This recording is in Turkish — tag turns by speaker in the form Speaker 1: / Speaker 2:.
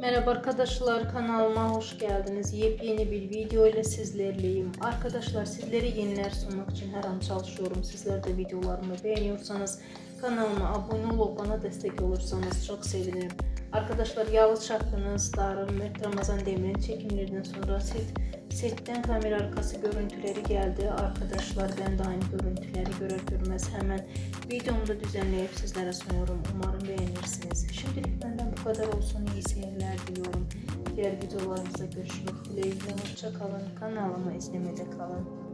Speaker 1: Merhaba arkadaşlar kanalıma hoş geldiniz. Yepyeni bir video ile sizlerleyim. Arkadaşlar sizlere yeniler sunmak için her an çalışıyorum. Sizler de videolarımı beğeniyorsanız kanalıma abone olup bana destek olursanız çok sevinirim. Arkadaşlar Yavuz Çaklı'nın starı Mehmet Ramazan Demir'in çekimlerinden sonra set, setten kamera arkası görüntüleri geldi. Arkadaşlar ben de aynı görüntüleri görür görmez hemen videomda düzenleyip sizlere sunuyorum. Umarım beğenirsiniz. Şimdilik benden bu kadar olsun. İyi seyirler diliyorum. Diğer videolarımızda görüşmek dileğiyle. Hoşça kalın. Kanalıma izlemede kalın.